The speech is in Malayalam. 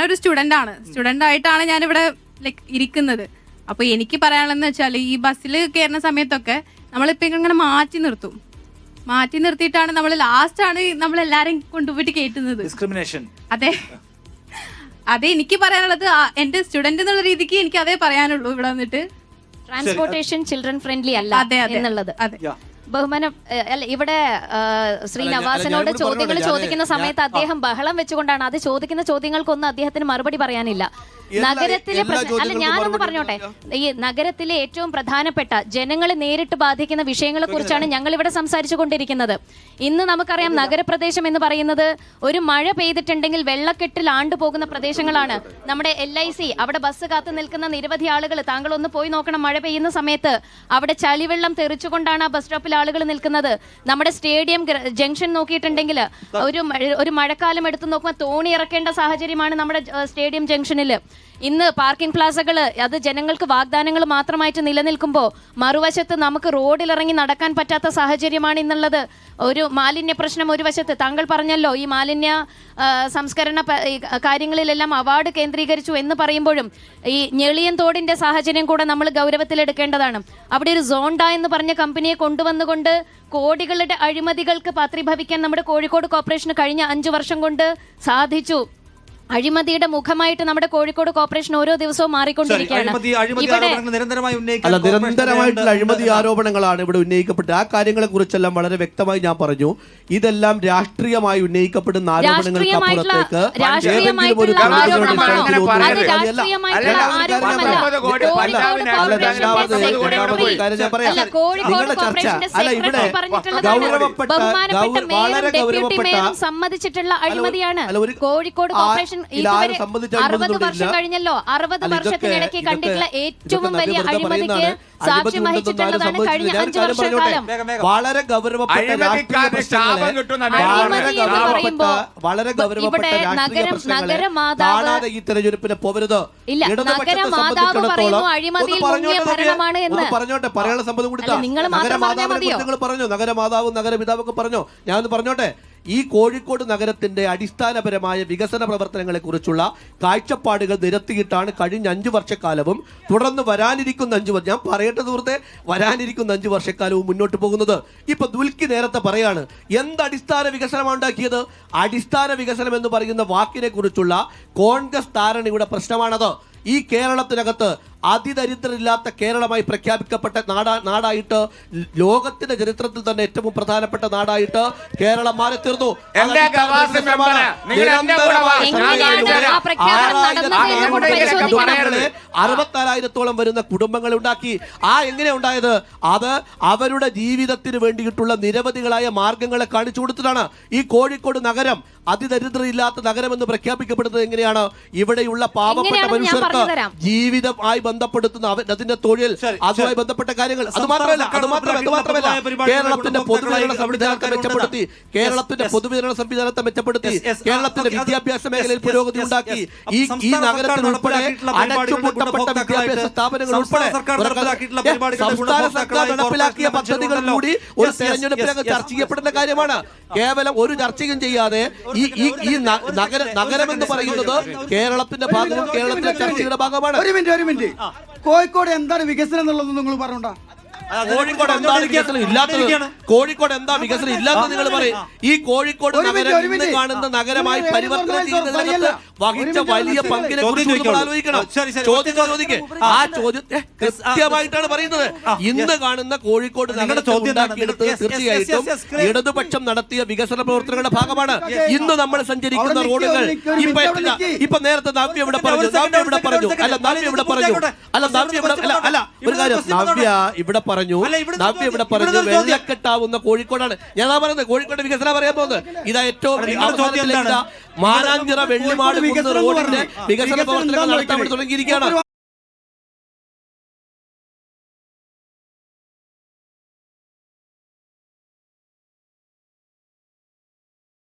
ഞാനൊരു സ്റ്റുഡന്റ് ആണ്. സ്റ്റുഡന്റ് ആയിട്ടാണ് ഞാൻ ഇവിടെ ലൈക്ക് ഇരിക്കുന്നത്. അപ്പൊ എനിക്ക് പറയാനുള്ളതെന്ന് വെച്ചാൽ ഈ ബസ്സിൽ കയറുന്ന സമയത്തൊക്കെ നമ്മളിപ്പോ ഇങ്ങനെ മാറ്റി നിർത്തും. മാറ്റി നിർത്തിയിട്ടാണ് നമ്മൾ ലാസ്റ്റ് ആണ് നമ്മൾ എല്ലാരെയും കൊണ്ടുപോയിട്ട് കേട്ടുന്നത് ഡിസ്ക്രിമിനേഷൻ അതെ. അതെ എനിക്ക് പറയാനുള്ളത് ആ- എന്റെ സ്റ്റുഡന്റ് എന്നുള്ള രീതിക്ക് എനിക്ക് അതേ പറയാനുള്ളൂ ഇവിടെ വന്നിട്ട്. ട്രാൻസ്പോർട്ടേഷൻ ചിൽഡ്രൻ ഫ്രണ്ട്ലി അല്ല അതെ അതെ. എന്നുള്ളത്. അതെ. ബഹുമാനം അല്ല ഇവിടെ ശ്രീ നവാസിനോട് ചോദ്യങ്ങൾ ചോദിക്കുന്ന സമയത്ത് അദ്ദേഹം ബഹളം വെച്ചുകൊണ്ടാണ്. അത് ചോദിക്കുന്ന ചോദ്യങ്ങൾക്കൊന്നും അദ്ദേഹത്തിന് മറുപടി പറയാനില്ല. നഗരത്തിലെ അല്ല ഞാനൊന്ന് പറഞ്ഞോട്ടെ. ഈ നഗരത്തിലെ ഏറ്റവും പ്രധാനപ്പെട്ട ജനങ്ങളെ നേരിട്ട് ബാധിക്കുന്ന വിഷയങ്ങളെ കുറിച്ചാണ് ഞങ്ങൾ ഇവിടെ സംസാരിച്ചു കൊണ്ടിരിക്കുന്നത് ഇന്ന് നമുക്കറിയാം നഗരപ്രദേശം എന്ന് പറയുന്നത് ഒരു മഴ പെയ്തിട്ടുണ്ടെങ്കിൽ വെള്ളക്കെട്ടിൽ ആണ്ടുപോകുന്ന പ്രദേശങ്ങളാണ്. നമ്മുടെ എൽ ഐ സി അവിടെ ബസ് കാത്തു നിൽക്കുന്ന നിരവധി ആളുകൾ താങ്കൾ ഒന്ന് പോയി നോക്കണം മഴ പെയ്യുന്ന സമയത്ത്. അവിടെ ചളിവെള്ളം തെറിച്ചുകൊണ്ടാണ് ആ ബസ് സ്റ്റോപ്പിൽ ആളുകൾ നിൽക്കുന്നത്. നമ്മുടെ സ്റ്റേഡിയം ജംഗ്ഷൻ നോക്കിയിട്ടുണ്ടെങ്കിൽ ഒരു ഒരു മഴക്കാലം എടുത്തു നോക്കുമ്പോൾ തോണി ഇറക്കേണ്ട സാഹചര്യമാണ് നമ്മുടെ സ്റ്റേഡിയം ജംഗ്ഷനിൽ ഇന്ന് പാർക്കിംഗ് പ്ലാസകൾ അത് ജനങ്ങൾക്ക് വാഗ്ദാനങ്ങൾ മാത്രമായിട്ട് നിലനിൽക്കുമ്പോൾ മറുവശത്ത് നമുക്ക് റോഡിലിറങ്ങി നടക്കാൻ പറ്റാത്ത സാഹചര്യമാണ് ഇന്നുള്ളത്. ഒരു മാലിന്യ പ്രശ്നം ഒരു വശത്ത്. താങ്കൾ പറഞ്ഞല്ലോ ഈ മാലിന്യ സംസ്കരണ കാര്യങ്ങളിലെല്ലാം അവാർഡ് കേന്ദ്രീകരിച്ചു എന്ന് പറയുമ്പോഴും ഈ ഞെളിയൻ തോടിന്റെ സാഹചര്യം കൂടെ നമ്മൾ ഗൗരവത്തിലെടുക്കേണ്ടതാണ്. അവിടെ ഒരു സോണ്ട എന്ന് പറഞ്ഞ കമ്പനിയെ കൊണ്ടുവന്നുകൊണ്ട് കോടികളുടെ അഴിമതികൾക്ക് പാത്രീഭവിക്കാൻ നമ്മുടെ കോഴിക്കോട് കോർപ്പറേഷന് കഴിഞ്ഞ അഞ്ചു വർഷം കൊണ്ട് സാധിച്ചു. അഴിമതിയുടെ മുഖമായിട്ട് നമ്മുടെ കോഴിക്കോട് കോർപ്പറേഷൻ ഓരോ ദിവസവും മാറിക്കൊണ്ടിരിക്കുകയാണ് അഴിമതി നിരന്തരമായിട്ടുള്ള ആരോപണങ്ങളാണ് ഇവിടെ ഉന്നയിക്കപ്പെട്ടത് ആ കാര്യങ്ങളെ കുറിച്ചെല്ലാം വളരെ വ്യക്തമായി ഞാൻ പറഞ്ഞു ഇതെല്ലാം രാഷ്ട്രീയമായി ഉന്നയിക്കപ്പെടുന്ന ആരോപണങ്ങൾക്ക് വളരെ ഗൗരവപ്പെട്ട സമ്മതിച്ചിട്ടുള്ള അല്ല, അഴിമതിയാണ് കോഴിക്കോട് കോർപ്പറേഷൻ സംബന്ധിച്ച അറുപത് വർഷം കഴിഞ്ഞല്ലോ. അറുപത് വർഷത്തിനിടയ്ക്ക് കണ്ടിട്ടുള്ള ഏറ്റവും വലിയ അഴിമതിക്ക്. സാക്ഷ്യം വഹിച്ചിട്ടുള്ളതാണ് കഴിഞ്ഞ. അഞ്ചു വർഷക്കാലം. വളരെ ഗൗരവപ്പെട്ട രാഷ്ട്രീയ ശാപം പ്രശ്നങ്ങളെ കിട്ടുന്ന വളരെ ഇവിടെ നഗരം- നഗരമാതാവ് ഈ തെരഞ്ഞെടുപ്പിനെ പോകരുത് ഇല്ല, നഗരമാതാവ് പറയുന്നു അഴിമതിയിൽ മുങ്ങിയ ഭരണമാണ് എന്ന്. പറഞ്ഞോട്ടെ പറയാനുള്ള സമ്മതം കൊടുത്താ. നിങ്ങൾ പറഞ്ഞു നഗരമാതാവും നഗരപിതാവും ഒക്കെ പറഞ്ഞോ. ഞാനൊന്ന് പറഞ്ഞോട്ടെ? ഈ കോഴിക്കോട് നഗരത്തിന്റെ അടിസ്ഥാനപരമായ വികസന പ്രവർത്തനങ്ങളെ കുറിച്ചുള്ള കാഴ്ചപ്പാടുകൾ നിരത്തിയിട്ടാണ് കഴിഞ്ഞ അഞ്ചു വർഷക്കാലവും തുടർന്ന് വരാനിരിക്കുന്ന അഞ്ചു വർഷം ഞാൻ പറയേണ്ട സുഹൃത്തെ വരാനിരിക്കുന്ന അഞ്ചു വർഷക്കാലവും മുന്നോട്ട് പോകുന്നത്. ഇപ്പൊ ദുൽക്കി നേരത്തെ പറയാണ് എന്ത് അടിസ്ഥാന വികസനമാണ് ഉണ്ടാക്കിയത്? അടിസ്ഥാന വികസനം എന്ന് പറയുന്ന വാക്കിനെ കുറിച്ചുള്ള കോൺഗ്രസ് ധാരണയുടെ പ്രശ്നമാണത്. ഈ കേരളത്തിനകത്ത് അതിദരിദ്രരില്ലാത്ത കേരളമായി പ്രഖ്യാപിക്കപ്പെട്ട നാടാ നാടായിട്ട് ലോകത്തിന്റെ ചരിത്രത്തിൽ തന്നെ ഏറ്റവും പ്രധാനപ്പെട്ട നാടായിട്ട് കേരളം മാറി തീർന്നു അറുപത്തിനാലായിരത്തോളം വരുന്ന കുടുംബങ്ങൾ ഉണ്ടാക്കി. ആ എങ്ങനെ ഉണ്ടായത്? അത് അവരുടെ ജീവിതത്തിന് വേണ്ടിയിട്ടുള്ള നിരവധികളായ മാർഗങ്ങളെ കാണിച്ചു കൊടുത്തതാണ്. ഈ കോഴിക്കോട് നഗരം അതിദരിദ്രയില്ലാത്ത നഗരം എന്ന് പ്രഖ്യാപിക്കപ്പെടുന്നത് എങ്ങനെയാണ്? ഇവിടെയുള്ള പാവപ്പെട്ട മനുഷ്യർക്ക് ജീവിതമായി ബന്ധപ്പെടുത്തുന്ന അതിന്റെ തൊഴിൽ അതുമായി ബന്ധപ്പെട്ട കാര്യങ്ങൾ. അത് മാത്രമല്ല അത് മാത്രമല്ല കേരളത്തിന്റെ പൊതുവിതരണ സംവിധാനത്തെ മെച്ചപ്പെടുത്തി കേരളത്തിന്റെ പൊതുവിതരണ സംവിധാനത്തെ മെച്ചപ്പെടുത്തി കേരളത്തിന്റെ വിദ്യാഭ്യാസ മേഖലയിൽ പുരോഗതി ഉണ്ടാക്കി. ഈ ഈ നഗരത്തിൽ ഉൾപ്പെടെ അടച്ചുപൂട്ടപ്പെട്ട വിദ്യാഭ്യാസ സ്ഥാപനങ്ങൾ ഉൾപ്പെടെ സംസ്ഥാന സർക്കാർ നടപ്പിലാക്കിയ പദ്ധതികൾ കൂടി ഒരു തെരഞ്ഞെടുപ്പിനകം ചർച്ച ചെയ്യപ്പെടുന്ന കാര്യമാണ്. കേവലം ഒരു ചർച്ചയും ചെയ്യാതെ ഈ ഈ ഈ നഗരം നഗരം എന്ന് പറയുന്നത് കേരളത്തിന്റെ ഭാഗവും കേരളത്തിലെ ചർച്ചയുടെ ഭാഗമാണ്. ഒരു മിനിറ്റ് ഒരു മിനിറ്റ്. കോഴിക്കോട് എന്താണ് വികസനം എന്നുള്ളത് നിങ്ങൾ പറഞ്ഞോണ്ടാ? കോഴിക്കോട് എന്താ വികസനം ഇല്ലാത്തത്? കോഴിക്കോട് എന്താ വികസനം ഇല്ലാത്തത് നിങ്ങൾ പറയും. ഈ കോഴിക്കോട് നഗരം ഇന്ന് കാണുന്ന നഗരമായി പരിവർത്തനം ചെയ്യുന്നതിനകത്ത് വഹിച്ച വലിയ പങ്കിനെ. ആലോചിക്കണം. ചോദ്യം ഒറ്റ ആ ചോദ്യത്തെ കൃത്യമായിട്ടാണ് പറയുന്നത്. ഇന്ന് കാണുന്ന കോഴിക്കോട് നഗരം നഗരത്തെ ചോദ്യം എന്താണ്? ഉണ്ടാക്കിയെടുത്തത് Yes, yes, yes, തീർച്ചയായിട്ടും. ഇടതുപക്ഷം നടത്തിയ വികസന പ്രവർത്തനങ്ങളുടെ ഭാഗമാണ്. ഇന്ന് നമ്മൾ സഞ്ചരിക്കുന്ന റോഡുകൾ ഇപ്പൊ മിനിറ്റ്, എത്തില്ല. ഇപ്പൊ നേരത്തെ നവ്യ ഇവിടെ പറഞ്ഞു നവ്യ ഇവിടെ പറഞ്ഞു. അല്ല നവ്യ ഇവിടെ പറഞ്ഞു. അല്ല നവ്യ ഇവിടെ അല്ല അല്ല ഒരു കാര്യം. നവ്യ ഇവിടെ പറഞ്ഞു അല്ല, ഇവിടുത്തെ നവ്യ ഇവിടെ പറഞ്ഞു വെള്ളക്കെട്ടാവുന്ന കോഴിക്കോടാണ്. ഞാൻ ആ പറയുന്നത് കോഴിക്കോട് വികസന പറയാൻ പോകുന്നത്. ഇതാ ഏറ്റവും മാനാഞ്ചിറ വെള്ളിമാട് റോഡിന്റെ വികസന പ്രവർത്തനങ്ങൾ നടത്താൻ തുടങ്ങിയിരിക്കുകയാണ്.